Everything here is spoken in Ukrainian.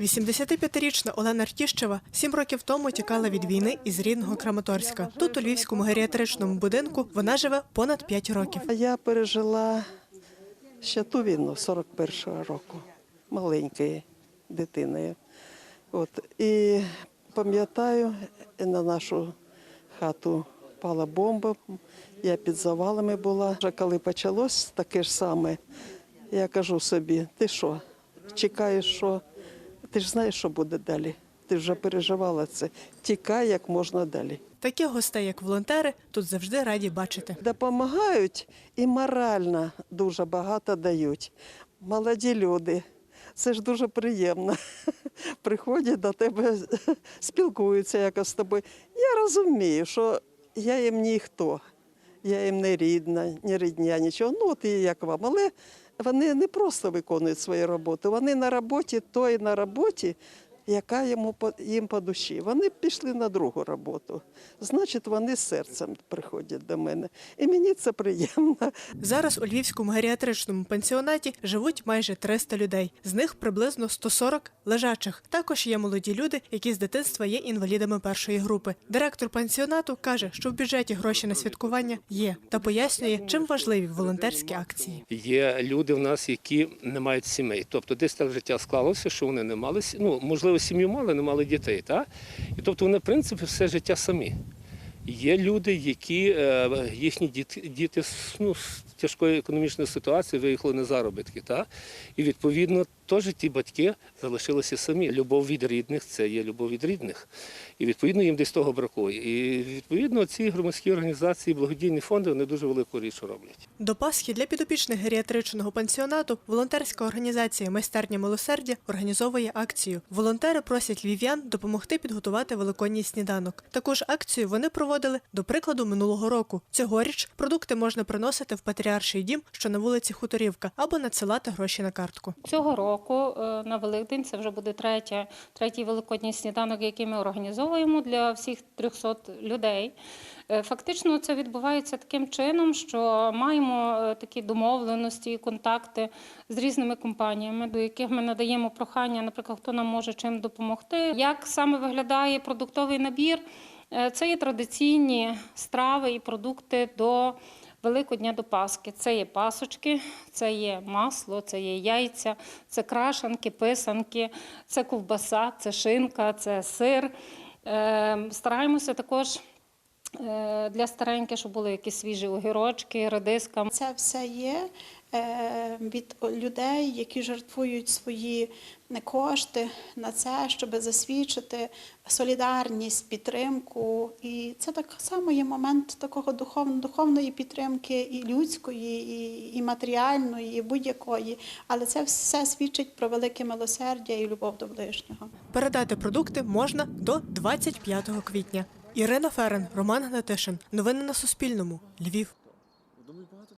85-річна Олена Ртіщева сім років тому тікала від війни із рідного Краматорська. Тут, у львівському геріатричному будинку, вона живе понад 5 років. Я пережила ще ту війну 41-го року, маленькою дитиною. От. І пам'ятаю, на нашу хату пала бомба, я під завалами була. Вже коли почалось таке ж саме, я кажу собі, ти що, чекаєш, що ти ж знаєш, що буде далі. Ти вже переживала це. Тікай як можна далі. Таких гостей, як волонтери, тут завжди раді бачити. Допомагають і морально дуже багато дають. Молоді люди. Це ж дуже приємно. Приходять до тебе, спілкуються якось з тобою. Я розумію, що я їм ніхто, я їм не рідна, не рідня, нічого. Ну, от і як вам. Але вони не просто виконують свою роботу. Вони на роботі, той на роботі, яка йому по- їм по душі. Вони пішли на другу роботу. Значить, вони з серцем приходять до мене. І мені це приємно. Зараз у львівському геріатричному пансіонаті живуть майже 300 людей. З них приблизно 140 лежачих. Також є молоді люди, які з дитинства є інвалідами першої групи. Директор пансіонату каже, що в бюджеті гроші на святкування є, та пояснює, чим важливі волонтерські акції. Є люди в нас, які не мають сімей. Тобто десь так життя склалося, що вони не мали ну, можливо, сім'ю мали, не мали дітей. Та? І тобто вони, в принципі, все життя самі. Є люди, які е, їхні діти, діти ну, з тяжкої економічної ситуації виїхали на заробітки. Та? І відповідно теж ті батьки залишилися самі. Любов від рідних це є любов від рідних. І відповідно їм десь того бракує. І відповідно ці громадські організації, благодійні фонди вони дуже велику річ роблять. До Пасхи для підопічних геріатричного пансіонату волонтерська організація Майстерня милосердя організовує акцію. Волонтери просять львів'ян допомогти підготувати великодній сніданок. Також акцію вони проводили до прикладу минулого року. Цьогоріч продукти можна приносити в патріарший дім, що на вулиці Хуторівка, або надсилати гроші на картку. Цього року е, на Великдень це вже буде третя, третій великодній сніданок, який ми організовуємо для всіх 300 людей. Е, Фактично це відбувається таким чином, що маємо е, такі домовленості, і контакти з різними компаніями, до яких ми надаємо прохання, наприклад, хто нам може чим допомогти. Як саме виглядає продуктовий набір? Е, Це є традиційні страви і продукти до Великодня до Пасхи. Це є пасочки, це є масло, це є яйця, це крашанки, писанки, це ковбаса, це шинка, це сир. Е, Стараємося також е, для стареньких, щоб були якісь свіжі огірочки, редиска. Це все є від людей, які жертвують свої кошти на це, щоб засвідчити солідарність, підтримку. І це так само є момент такого духовно, духовної підтримки і людської, і, і матеріальної, і будь-якої. Але це все свідчить про велике милосердя і любов до ближнього. Передати продукти можна до 25 квітня. Ірина Ферен, Роман Гнатишин. Новини на Суспільному. Львів.